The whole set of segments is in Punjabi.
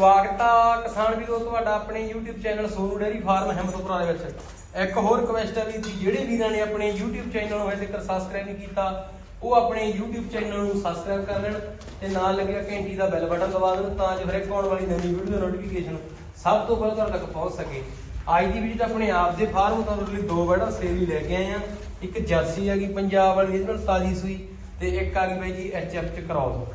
ਸਵਾਗਤ ਆ ਕਿਸਾਨ ਵੀਰੋ, ਤੁਹਾਡਾ ਆਪਣੇ YouTube channel Sonu dairy farm Himmatpura ਦੇ ਵਿੱਚ। ਇੱਕ ਹੋਰ ਰਿਕਵੈਸਟ ਹੈ ਵੀ ਜਿਹੜੇ ਵੀਰਾਂ ਨੇ ਆਪਣੇ YouTube ਚੈਨਲ ਨੂੰ ਹਜੇ ਤੱਕ ਸਬਸਕ੍ਰਾਈਬ ਨਹੀਂ ਕੀਤਾ, ਉਹ ਆਪਣੇ YouTube ਚੈਨਲ ਨੂੰ ਸਬਸਕ੍ਰਾਈਬ ਕਰ ਲੈਣ ਤੇ ਨਾਲ ਲੱਗਿਆ ਘੰਟੀ ਦਾ ਬੈਲ ਬਟਨ ਦਬਾ ਦੇਣ ਤਾਂ ਜੋ ਹਰੇਕ ਆਉਣ ਵਾਲੀ ਨਵੀਂ ਵੀਡੀਓ ਦਾ ਨੋਟੀਫਿਕੇਸ਼ਨ ਸਭ ਤੋਂ ਪਹਿਲਾਂ ਤੁਹਾਡੇ ਤੱਕ ਪਹੁੰਚ ਸਕੇ। ਅੱਜ ਦੀ ਵੀਡੀਓ ਆਪਣੇ ਆਪ ਦੇ ਫਾਰਮ ਤੋਂ ਤੁਹਾਡੇ ਲਈ ਦੋ ਬੈੜਾ ਸੇਲ ਲੈ ਕੇ ਆਏ ਆ। ਇੱਕ ਜਰਸੀ ਹੈਗੀ ਪੰਜਾਬ ਵਾਲੀ ਜਿਹਦੇ ਨਾਲ ਤਾਜੀ ਸੂਈ ਤੇ ਇੱਕ ਆ ਗਈ ਬਾਈ ਜੀ ਐਚਐਫ ਚ ਕਰਾਉਸ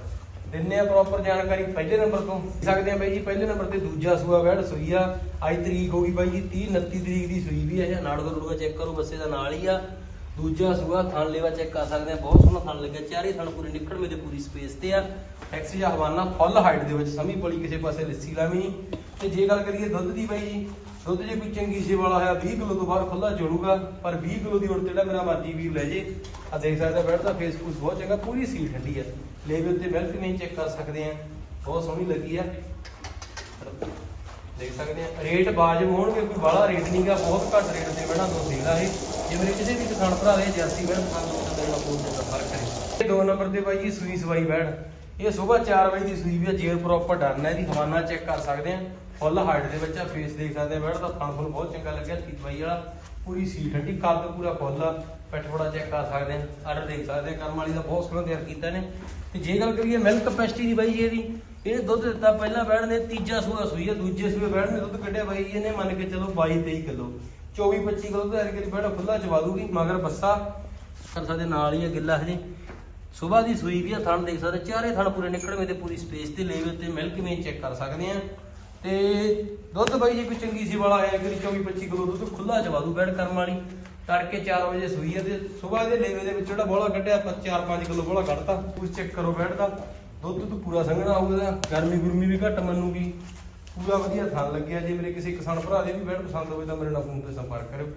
ਦਿੰਨੇ ਆ ਪ੍ਰੋਪਰ ਜਾਣਕਾਰੀ ਪਹਿਲੇ ਨੰਬਰ ਤੋਂ। ਸਕਦੇ ਆ ਬਾਈ ਜੀ, ਪਹਿਲੇ ਨੰਬਰ ਤੇ ਦੂਜਾ ਸੂਆ ਵੈੜ ਸੂਈ ਆ। ਅੱਜ ਤਰੀਕ ਹੋ ਗਈ ਬਾਈ ਜੀ 30 29 ਤਰੀਕ ਦੀ ਸੂਈ ਵੀ ਹੈ ਨਾੜ ਗਰੂਗਾ ਚੈੱਕ ਕਰੋ, ਬੱਸੇ ਦਾ ਨਾਲ ਹੀ ਆ। ਦੂਜਾ ਸੂਆ, ਥਣ ਲੇਵਾ ਚੈੱਕ ਕਰ ਸਕਦੇ ਆ। ਬਹੁਤ ਸੋਹਣਾ ਥਣ ਲੱਗਿਆ। ਚਾਰੇ ਥਣ ਪੂਰੇ ਨਿਕਲਵੇਂ ਤੇ ਪੂਰੀ ਸਪੇਸ ਤੇ ਆ। ਟੈਕਸੀ ਜਾਂ ਹਵਾਨਾ ਫੁੱਲ ਹਾਈਟ ਦੇ ਵਿੱਚ, ਸਮੀ ਪਲੀ ਕਿਸੇ ਪਾਸੇ ਲੱਸੀ ਲਾਵੀ। ਨਹੀਂ ਤੇ ਜੇ ਗੱਲ ਕਰੀਏ ਦੁੱਧ ਦੀ ਬਾਈ ਜੀ, ਦੁੱਧ ਜੇ ਕੋਈ ਚੰਗੀ ਸੇਵਾ ਵਾਲਾ ਹੋਇਆ 20 ਕਿਲੋ ਤੋਂ ਬਾਹਰ ਖੁੱਲਾ ਜੋੜੂਗਾ ਪਰ 20 ਕਿਲੋ ਦੀ ਉੜ ਜਿਹੜਾ ਮੇਰਾ ਮਰਜ਼ੀ ਵੀਰ ਲੈ ਜੇ ਆ ਦੇਖ ਸਕਦੇ ਆ ਫੇਸ ਫੂਸ ਬਹੁਤ ਚੰਗਾ, ਪੂਰੀ ਸੀਲ ਠੰਡੀ ਆ। ਲੇਵੇ ਉੱਤੇ ਮਿਲਕ ਨਹੀਂ ਚੈੱਕ ਕਰ ਸਕਦੇ ਆ, ਬਹੁਤ ਸੋਹਣੀ ਲੱਗੀ ਆ। ਦੇਖ ਸਕਦੇ ਆ ਰੇਟ ਬਾਜਬ ਹੋਣਗੇ, ਕੋਈ ਬਾਹਲਾ ਰੇਟ ਨਹੀਂਗਾ ਬਹੁਤ ਘੱਟ ਰੇਟ ਤੇ ਬਣਾ ਦੋ ਸੀਗਾ ਇਹ। ਜੇ ਮੇਰੇ ਕਿਸੇ ਵੀ ਕਿਸਾਨ ਭਰਾ ਦੇ ਜਰਸੀ ਬੈਠ ਪਸੰਦ ਹੋ ਤਾਂ ਮੇਰੇ ਨਾਲ ਫੋਨ ਤੇ ਦੋ ਨੰਬਰ ਤੇ ਬਾਈ ਜੀ, ਸੂਈ ਸਵਾਈ ਬੈਠ ਇਹ ਸਵੇਰ 4 ਵਜੇ ਦੀ ਸੂਈ ਵੀ ਆ ਜੇਰ ਪ੍ਰੋਪਰ ਡਰਨ ਹੈ, ਇਹਦੀ ਹਵਾਨਾ ਚੈੱਕ ਕਰ ਸਕਦੇ ਆ। ਫੁੱਲ ਹਾਈਟ ਦੇ ਵਿੱਚ ਆ ਫੇਸ ਦੇਖ ਸਕਦੇ ਆ, ਬੈਠ ਦਾ ਥਣ ਫੁੱਲ ਬਹੁਤ ਚੰਗਾ ਲੱਗਿਆ ਸੀ ਵਾਲਾ। ਪੂਰੀ ਸੀ ਠੰਡੀ, ਕੱਦ ਪੂਰਾ ਫੁੱਲ ਆ। ਪਿੱਠ ਬੜਾ ਚੈੱਕ ਕਰ ਸਕਦੇ ਆ ਆਰਡਰ ਦੇਖ ਸਕਦੇ ਆ, ਕਰਮ ਵਾਲੀ ਦਾ ਬਹੁਤ ਸੋਹਣਾ ਤਿਆਰ ਕੀਤਾ ਨੇ ਤੇ ਜੇ ਗੱਲ ਕਰੀਏ ਮਿਲਕ ਕਪੈਸਿਟੀ ਦੀ ਬਾਈ ਇਹਦੀ ਇਹਨੇ ਦੁੱਧ ਦਿੱਤਾ ਪਹਿਲਾਂ ਬੈਠ ਨੇ ਤੀਜਾ ਸੂਆ ਸੂਈ ਆ, ਦੂਜੇ ਸੂਏ ਬੈਠ ਨੇ ਦੁੱਧ ਕੱਢਿਆ ਬਾਈ ਇਹਨੇ, ਮੰਨ ਕੇ ਚਲੋ 22 23 ਕਿਲੋ। 24 25 ਕਿਲੋ ਦਾ ਐਰਕੇ ਬੈੜ ਖੁੱਲਾ ਚਵਾ ਦੂਗੀ, ਮਗਰ ਬੱਸਾ। ਕਰ ਸਕਦੇ ਨਾਲ ਹੀ ਆ ਗਿੱਲਾ ਹਜੇ। ਸਵੇਰ ਦੀ ਸੂਈ ਵੀ ਆ, ਥਣ ਦੇਖ ਸਕਦੇ, ਚਾਰੇ ਥਣ ਪੂਰੇ ਨਿਕਲਵੇਂ ਤੇ ਪੂਰੀ ਸਪੇਸ ਤੇ ਲੈਵੇ ਤੇ ਮਿਲਕ ਮੇਨ ਚੈੱਕ ਕਰ ਸਕਦੇ ਆ। ਤੇ ਦੁੱਧ ਬਾਈ ਜੇ ਕੋਈ ਚੰਗੀ ਸੀ ਵਾਲਾ ਹੈ ਕਿ 24 25 ਕਿਲੋ ਦੁੱਧ ਖੁੱਲਾ ਚਵਾ ਦੂ ਬੈੜ ਕਰਮ ਵਾਲੀ। ਤੜਕੇ 4 ਵਜੇ ਸੂਈ ਆ ਤੇ ਸਵੇਰ ਦੇ ਲੇਵੇ ਦੇ ਵਿੱਚ ਜਿਹੜਾ ਬੋਲਾ ਕੱਢਿਆ, ਆਪਾਂ 4-5 ਕਿਲੋ ਬੋਲਾ ਕੱਢਤਾ, ਉਸ ਚੈੱਕ ਕਰੋ ਬੈੜ ਦਾ। ਦੁੱਧ ਤੋਂ ਪੂਰਾ ਸੰਘਣਾ ਆਊਗਾ ਗਰਮੀ ਗੁਰਮੀ ਵੀ ਘੱਟ ਮੰਨੂਗੀ। ਪੂਰਾ ਵਧੀਆ ਥਣ ਲੱਗਿਆ, ਜੇ ਮੇਰੇ ਕਿਸੇ ਕਿਸਾਨ ਭਰਾ ਦੇ ਵੀ ਬੈਡ ਪਸੰਦ ਹੋਵੇ ਤਾਂ ਮੇਰੇ ਨਾਲ ਫੋਨ ਤੇ ਸੰਪਰਕ ਕਰਿਓ।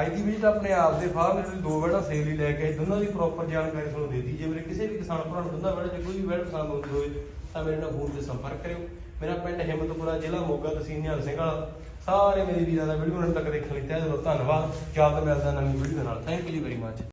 ਅੱਜ ਦੀ ਵੀਡੀਓ ਤਾਂ ਆਪਣੇ ਆਪ ਦੇ ਫਾਰਮ ਦੇ ਦੋ ਬੈਡਾਂ ਸੇਲ ਹੀ ਲੈ ਕੇ ਆਏ, ਦੋਨਾਂ ਦੀ ਪ੍ਰੋਪਰ ਜਾਣਕਾਰੀ ਤੁਹਾਨੂੰ ਦੇ ਦਿੱਤੀ। ਜੇ ਮੇਰੇ ਕਿਸਾਨ ਭਰਾ ਨੂੰ ਦੋਨਾਂ ਬੈਡਾਂ ਕੋਈ ਵੀ ਬੈਡ ਪਸੰਦ ਆਉਂਦੀ ਹੋਵੇ, ਤਾਂ ਮੇਰੇ ਨਾਲ ਫੋਨ ਤੇ ਸੰਪਰਕ ਕਰਿਓ। ਮੇਰਾ ਪਿੰਡ ਹਿੰਮਤਪੁਰਾ, ਜ਼ਿਲ੍ਹਾ ਮੋਗਾ, ਤਹਿਸੀਲ ਨਿਹਾਲ ਸਿੰਘ ਵਾਲਾ। ਸਾਰੇ ਮੇਰੇ ਵੀਰਾਂ ਦਾ ਵੀਡੀਓ ਨਾਲ ਤੱਕ ਦੇਖਣ ਲਈ ਤਹਿ ਦਿਲੋਂ ਧੰਨਵਾਦ। ਜਲਦ ਮਿਲਦਾ ਨਵੀਂ ਵੀਡੀਓ ਨਾਲ। Thank you very much